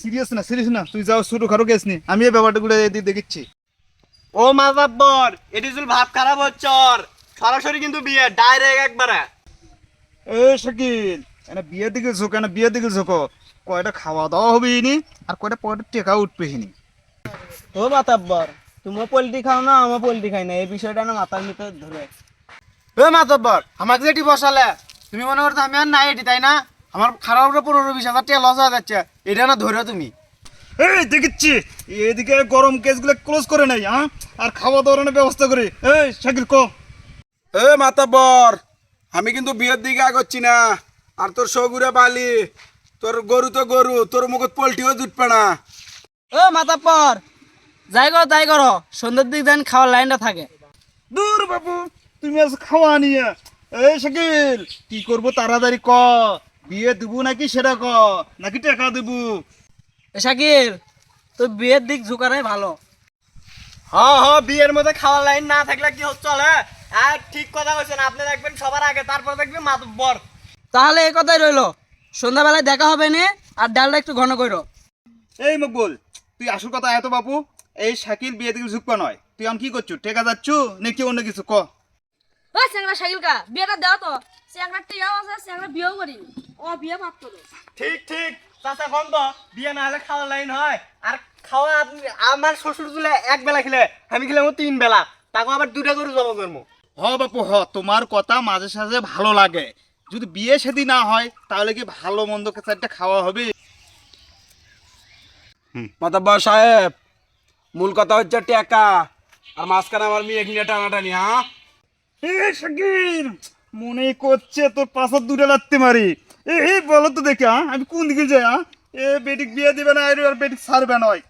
Serious না serious না। তুই যাও ছোট খাটো কেস নি। আমি এই ব্যাপারটাগুলো এদিকে দেখিচ্ছি। ও মাজাব্বর এটি শুধু ভাব খারাপ হচ্ছে ওর সরাসরি কিন্তু বিয়ে ডাইরেক্ট একবারে। এ শাকিল এনে বিয়ের দিকে ঝোঁকো না বিয়ের দিকে ঝোঁকো। কয়টা খাওয়া দাওয়া হবে নি আর কয়টা পয়টা টেকা উঠবে নি ও মাতাব্বর তুমিও পোল্ট্রি খাও না আমার পোল্ট্রি খাই না। এই বিষয়টা না মাথার ভিতরে ধরে। এ মাতব্বর আমাকে যেটি বসালে তুমি মনে করছ আমি আর নাই এটি তাই না? আমার খারাপ উপরে পনেরো বিশ হাজার টাকা লস হয়ে যাচ্ছে। এটা না ধরে তুমি। এই দেখিচ্ছি এদিকে গরম কেসগুলো ক্লোজ করে নাই হ্যাঁ আর খাওয়া দাওয়ার ব্যবস্থা করে। এই শাকিল ক? এ মাতাব্বর আমি কিন্তু বিয়ের দিকে আগাচ্ছি না। আর তোর সগুরে বালি তোর গরু তো গরু তোর মুখত পোল্ট্রিও জুটবে না। ও মাতাব্বর যাই করো তাই করো। সন্ধ্যের দিক দেন খাওয়ার লাইনটা থাকে। দূর বাবু তুমি আজ খাওয়া নিয়ে। এই শাকিল কি করব তাড়াতাড়ি ক? বিয়ে দেবো নাকি সেটা ক? নাকি টাকা দেবো? এ শাকির তোর বিয়ের দিক ঝুঁকারাই ভালো। হ হ বিয়ের মধ্যে খাওয়ার লাইন না থাকলে কি হচ্ছে চলে? আর ঠিক কথা বলছেন আপনি দেখবেন সবার আগে তারপর দেখবেন মাতব্বর তাহলে এই কথাই রইল সন্ধ্যাবেলায় দেখা হবে নে আর ডালটা একটু ঘন করো এই মকবুল তুই আসল কথা এত বাপু এই শাকিল বিয়ে দিকে ঝুঁকবা নয়। তুই আমি কি করছু টেকা যাচ্ছু নাকি অন্য কিছু ক? ও স্যাংরা শাকিল কা বিয়েটা দাও তো। স্যাংরা টিয়াও আছে স্যাংরা বিয়েও করি। ও বিয়ে মাত্র ঠিক ঠিক। চাচা কম তো বিয়ে না হলে খাওয়ার লাইন হয়। আর খাওয়া আপনি আমার শ্বশুর তুলে এক বেলা খেলে আমি খেলে আমার তিন বেলা। তাকে আবার দুটা করে জমা করব হ বাপু হ। তোমার কথা মাঝে সাঝে ভালো লাগে। যদি বিয়ে সেদি না হয় তাহলে কি ভালো মন্দ চারটা খাওয়া হবে? মাতাব্বর সাহেব মূল কথা হচ্ছে টেকা। আর মাঝখানে আমার মেয়ে নিয়ে টানাটানি হ্যাঁ? মনে করছে তোর পাশার দুটো লাগতে মারি। এই বলো তো দেখে? আমি কোন দিকে যাই? এ বেটিক বিয়ে দিবে না আর ওর বেটিক ছাড়বে নয়।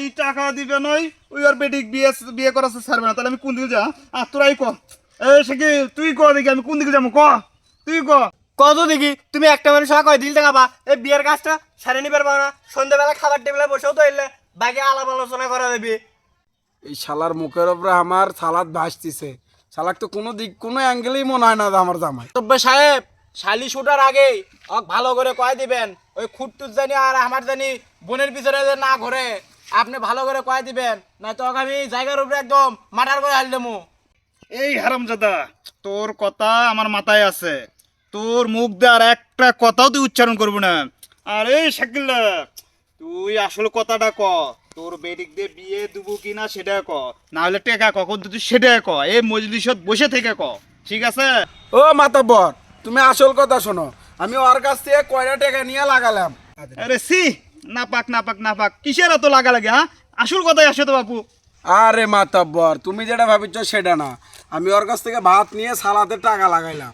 এই টাকা দিবে নয় ওই আর বেটিক বিয়ে বিয়ে করাচ্ছে ছাড়বে না। তাহলে আমি কোন দিকে যা আর তোরাই ক। এ শাকিল তুই ক দেখি আমি কোন দিকে যাব ক? তুই ক। কত দেখি তুমি একটা মানুষ কয় দিল এই বিয়ের কাজটা সারে নিবার পাও না। সন্ধ্যাবেলা খাবার টেবিলে বসেও তো এলে বাকি আলাপ আলোচনা করা দেবে এই শালার মুখের উপরে আমার সালাদ ভাসতিছে। শালাক তো কোনো দিক কোনো অ্যাঙ্গেলেই মনে হয় না আমার জামাই। তবে সাহেব শালি ওঠার আগে অক ভালো করে কয় দিবেন? ওই খুঁটটুত জানি আর আমার জানি বোনের পিছনে যে না ঘরে আপনি ভালো করে কয় দিবেন? না তো আমি জায়গার উপরে একদম মাটার করে হাল দেবো। এই হারামজাদা তোর কথা আমার মাথায় আছে। তোর মুখ দিয়ে আর একটা কথাও তুই উচ্চারণ করবি না। আর এই শাকিল্লা তুই আসল কথাটা ক। তোর বেডিক দিয়ে বিয়ে দেবো কিনা সেটা ক। না হলে টেকা কখন তুই সেটা ক। এই মজলিসত বসে থেকে ক। ঠিক আছে? ও মাতাব্বর তুমি আসল কথা শোনো। আমি ওর কাছ থেকে কয়টা টাকা নিয়ে লাগালাম। আরে সি না পাক না পাক না পাক কিসের এত লাগা লাগে হ্যাঁ? আসল কথাই আসে তো বাপু। আরে মাতাব্বর তুমি যেটা ভাবিছ সেটা না। আমি ওর কাছ থেকে ভাত নিয়ে সালাতে টাকা লাগাইলাম।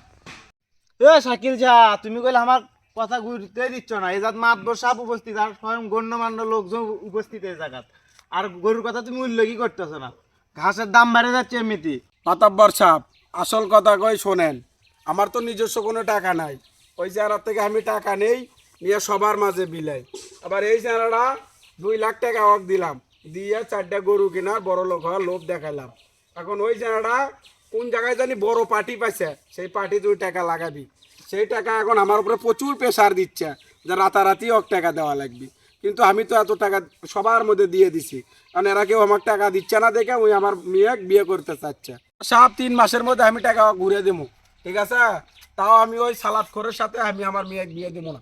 এ শাকিল যা তুমি কইলে আমার কথা ঘুরতে দিচ্ছ না। এই জাত মাতবর সাপ উপস্থিত আর স্বয়ং গণ্যমান্য লোকজন উপস্থিত এই জায়গাত। আর গরুর কথা তুমি উল্লেখই করতেছ না। ঘাসের দাম বেড়ে যাচ্ছে এমনিতে মাতাব্বর সাপ আসল কথা কই শোনেন। আমার তো নিজস্ব কোনো টাকা নাই। ওই চেহারার থেকে আমি টাকা নেই, নিয়ে সবার মাঝে বিলাই। আবার এই চেহারাটা দুই লাখ টাকা ওকে দিলাম, দিয়ে চারটা গরু কেনার বড় লোক হওয়ার লোভ দেখাইলাম এখন ওই চেহারাটা কোন জায়গায় জানি বড় পার্টি পাইছে, সেই পার্টি তুই টাকা লাগাবি। সেই টাকা এখন আমার উপরে প্রচুর প্রেশার দিচ্ছে যে রাতারাতি ওকে টাকা দেওয়া লাগবে। কিন্তু আমি তো এত টাকা সবার মধ্যে দিয়ে দিছি। কারণ এরা কেউ আমার টাকা দিচ্ছে না দেখে ওই আমার মেয়ে বিয়ে করতে চাচ্ছে। সাত তিন মাসের মধ্যে আমি টাকা ঘুরে দেবো। ঠিক আছে? তাও আমি ওই সালাদ খোরের সাথে আমি আমার মেয়ে বিয়ে দেবো না।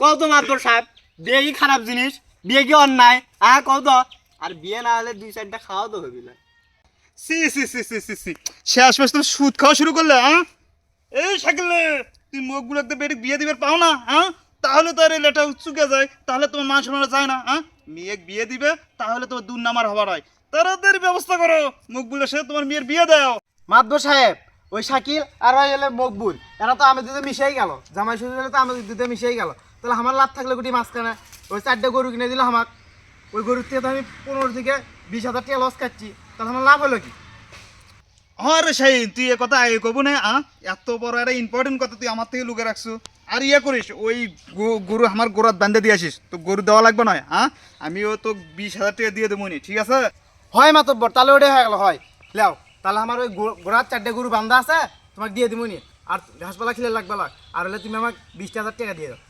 কত মাত্র সাহেব বিয়ে কি খারাপ জিনিস? বিয়ে কি অন্যায়? হ্যাঁ কত আর বিয়ে না হলে দুই চারটা খাওয়া তো হবি না। সি সি সি সি সি সি। শেষ মাস তুমি সুদ খাওয়া শুরু করলে হ্যাঁ এই শাকিলে তুই মুখগুলো একটা বেটিক বিয়ে দিবার পাও না হ্যাঁ তাহলে তো আর এই লেটা চুকে যায় তাহলে তোমার মান সম্মান যায় না হ্যাঁ মেয়ে বিয়ে দিবে তাহলে তোমার দূর নামার হবার হয়। তাড়াতাড়ি ব্যবস্থা করো মুখগুলো সে তোমার মেয়ের বিয়ে দাও। মাতবর সাহেব ওই শাকিল আর ওই হলে মকবুল এরা তো আমি দুধে মিশেই গেল। জামাই শ্বশুর হলে তো আমি দুধে মিশেই গেল। তাহলে আমার লাভ থাকলে গুটি মাঝখানে? ওই চারটে গরু কিনে দিল আমাক। ওই গরুর থেকে তো আমি পনেরো থেকে বিশ হাজার টাকা লস খাচ্ছি। তাহলে আমার লাভ হলো কি? হ্যাঁ রে শাহিন তুই এ কথা আগে কব না আ? এত বড় একটা ইম্পর্টেন্ট কথা তুই আমার থেকে লুকে রাখছো। আর ইয়ে করিস ওই গরু আমার গোড়াত বান্ধে দিয়ে আসিস। তো গরু দেওয়া লাগবে নয় হ্যাঁ আমিও তো বিশ হাজার টাকা দিয়ে দেবো নি ঠিক আছে? হয় মাতব্বর তাহলে ওটাই হয়ে গেল হয়। লেও। তাহলে আমার ওই গোড়ার চারটে গরু বান্ধা আছে তোমাকে দিয়ে দিব নি। আর ঘাসপালা খেলে লাগবে লাগ। আর হলে তুমি আমাকে বিশ হাজার টাকা দিয়ে দাও।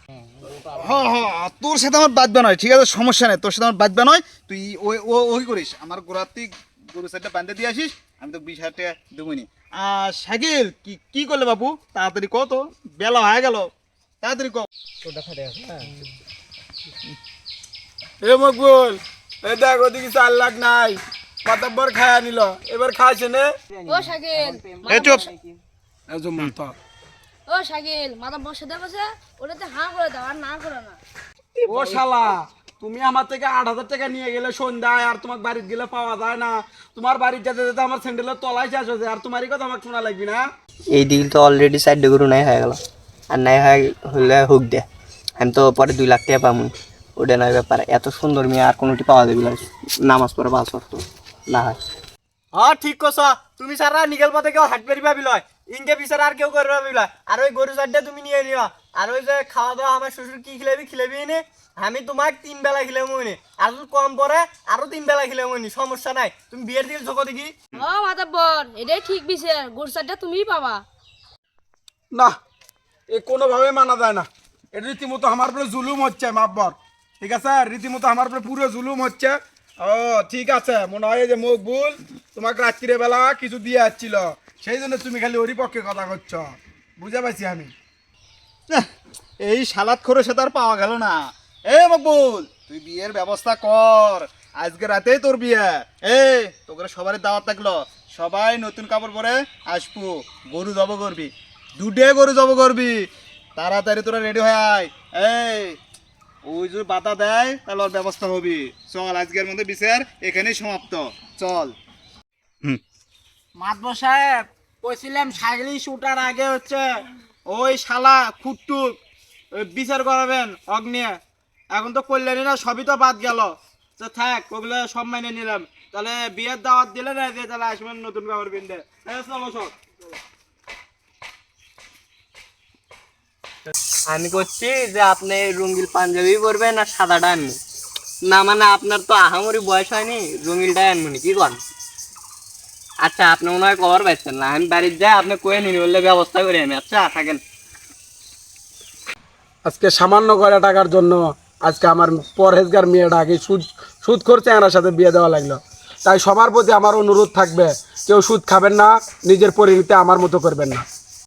হ্যাঁ হ্যাঁ তোর সাথে আমার বাঁধবে নয় ঠিক আছে? সমস্যা নেই তোর সাথে আমার বাঁধবে নয়। তুই ওই ও ওই করিস। আমার গোড়ার তুই গরু সাইডটা বাঁধতে দিয়ে আসিস আমি তো বিশ হাজার টাকা দেবনি আর শাকিল কি কি করলে বাবু? তাড়াতাড়ি কত বেলা হয়ে গেল। তাড়াতাড়ি কত এ মকবুল এ দেখ ওদিকে চার লাখ নাই। মাতাব্বর খায়া নিল এবার খাইছে নে। ও শাকিল এ চুপ। এ জম্মু তো ও শাকিল মাথা বসে দেবছে ওটাতে হাঁ করে দাও আর না করে না। ও শালা তুমি আমার থেকে আট হাজার টাকা নিয়ে গেলে সন্ধ্যায় আর তোমার বাড়িতে গেলে পাওয়া যায় না। তোমার বাড়িতে যেতে যেতে আমার স্যান্ডেলের তলায় শেষ হয়েছে আর তোমারই কথা আমাকে শোনা লাগবে না? এই ডিল তো অলরেডি সাইড গরু নাই হয়ে গেল। আর নাই হয়ে হলে হুক দে। আমি তো পরে দুই লাখ টাকা পাবো ওটা নয় ব্যাপার। এত সুন্দর মেয়ে আর কোনোটি পাওয়া যাবে না। নামাজ পড়ে বাস না। হয় হ্যাঁ ঠিক কছ। তুমি সারা নিগেল পথে কেউ হাট লয় ইনকে বিচার আর কেউ করবে পাবি লয় আর ওই গরু চারটা তুমি নিয়ে নিও আর ওই যে খাওয়া দাওয়া আমার শ্বশুর কি খিলাবি খিলাবি নে আমি তোমাক তিন বেলা খিলাবো নি আর যদি কম পরে আরও তিন বেলা খিলাবো নি সমস্যা নাই। তুমি বিয়ের দিকে ঝোঁকো দেখি। ও বর এটাই ঠিক বিছে গোরসারটা তুমিই পাবা। না এ কোনোভাবে মানা যায় না। এটা রীতিমতো আমার উপরে জুলুম হচ্ছে মাব্বর ঠিক আছে? রীতিমতো আমার উপরে পুরো জুলুম হচ্ছে। ও, ঠিক আছে। মনে হয় যে মকবুল তোমাকে রাত্রির বেলা কিছু দিয়ে আসছিল। সেই জন্য তুমি খালি ওরই পক্ষে কথা করছ। বুঝে পাইছি আমি। এই সালাদ করে সে তার পাওয়া গেল না। এ মকবুল, তুই বিয়ের ব্যবস্থা কর। আজকে রাতেই তোর বিয়ে। এই তোকে সবার দাওয়াত থাকল। সবাই নতুন কাপড় পরে আসব। গরু জব করবি। দুটে গরু জব করবি। তাড়াতাড়ি তোরা রেডি হয়ে আয়। এই ওই যদি বাতা দেয় তাহলে ওর ব্যবস্থা হবি। চল আজকের মধ্যে বিচার এখানেই সমাপ্ত। চল। মাতব সাহেব কইছিলাম সাগলি শুটার আগে হচ্ছে ওই শালা খুটটুক বিচার করাবেন অগ্নি। এখন তো করলেনই না সবই তো বাদ গেল। তো থাক ওগুলো সব মাইনে নিলাম। তাহলে বিয়ের দাওয়াত দিলে না যে তাহলে আসবেন নতুন কাপড় হ্যাঁ চলো সব আমি করছি যে আপনি রঙিল পাঞ্জাবি পরবেন আর সাদাটা আনবেন না মানে আপনার তো আহামরি বয়স হয়নি রঙিলটাই আনবেন কি কন? আচ্ছা আপনি মনে হয় কভার পাচ্ছেন না, আমি বাড়ির যাই, আপনি কয়ে নিন, বললে ব্যবস্থা করি আমি। আচ্ছা থাকেন। আজকে সামান্য কয়টা টাকার জন্য আজকে আমার পরহেজগার মেয়েটা আগে সুদ সুদ করছে আমার সাথে বিয়ে দেওয়া লাগল। তাই সবার প্রতি আমার অনুরোধ থাকবে, কেউ সুদ খাবেন না, নিজের পরিণতি আমার মতো করবেন না।